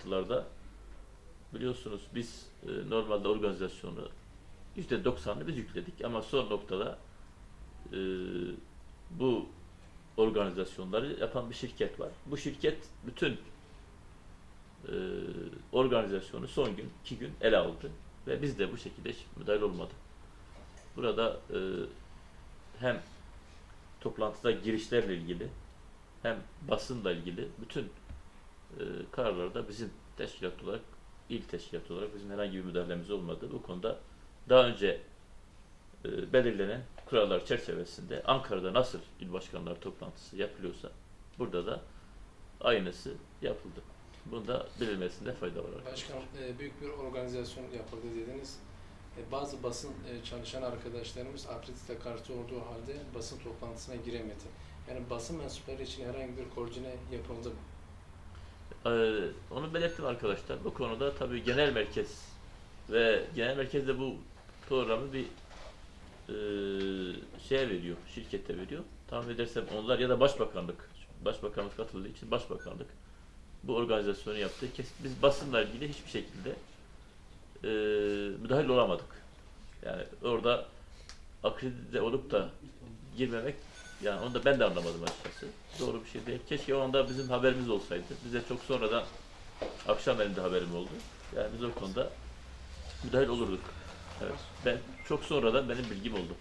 toplantılarda biliyorsunuz biz e, normalde organizasyonu %90'ını biz yükledik ama son noktada e, bu organizasyonları yapan bir şirket var. Bu şirket bütün e, organizasyonu son gün, iki gün ele aldı ve biz de bu şekilde hiç müdahil olmadık. Burada e, hem toplantıda girişlerle ilgili hem basınla ilgili bütün e, kararlarda bizim teşkilat olarak, il teşkilat olarak bizim herhangi bir müdahalemiz olmadı. Bu konuda daha önce e, belirlenen kurallar çerçevesinde Ankara'da nasıl il başkanları toplantısı yapılıyorsa burada da aynısı yapıldı. Bunda bilinmesinde fayda var. arkadaşlar. Başkanım e, büyük bir organizasyon yapıldı dediniz. E, Bazı basın e, çalışan arkadaşlarımız akredite kartı olduğu halde basın toplantısına giremedi. Yani basın mensupları için herhangi bir koordine yapıldı mı? Ee, onu belirttim arkadaşlar. Bu konuda tabii genel merkez ve genel merkez de bu programı bir e, şeye veriyor, şirkete veriyor. Tahmin edersem onlar ya da başbakanlık, başbakanlık katıldığı için başbakanlık bu organizasyonu yaptı. Biz basınla ilgili hiçbir şekilde e, müdahil olamadık. Yani orada akredite olup da girmemek yani onu da ben de anlamadım açıkçası. Doğru bir şey değil. Keşke o anda bizim haberimiz olsaydı. Bize çok sonradan akşam elinde haberim oldu. Yani biz o konuda müdahil olurduk. Evet. Ben çok sonradan benim bilgim oldu.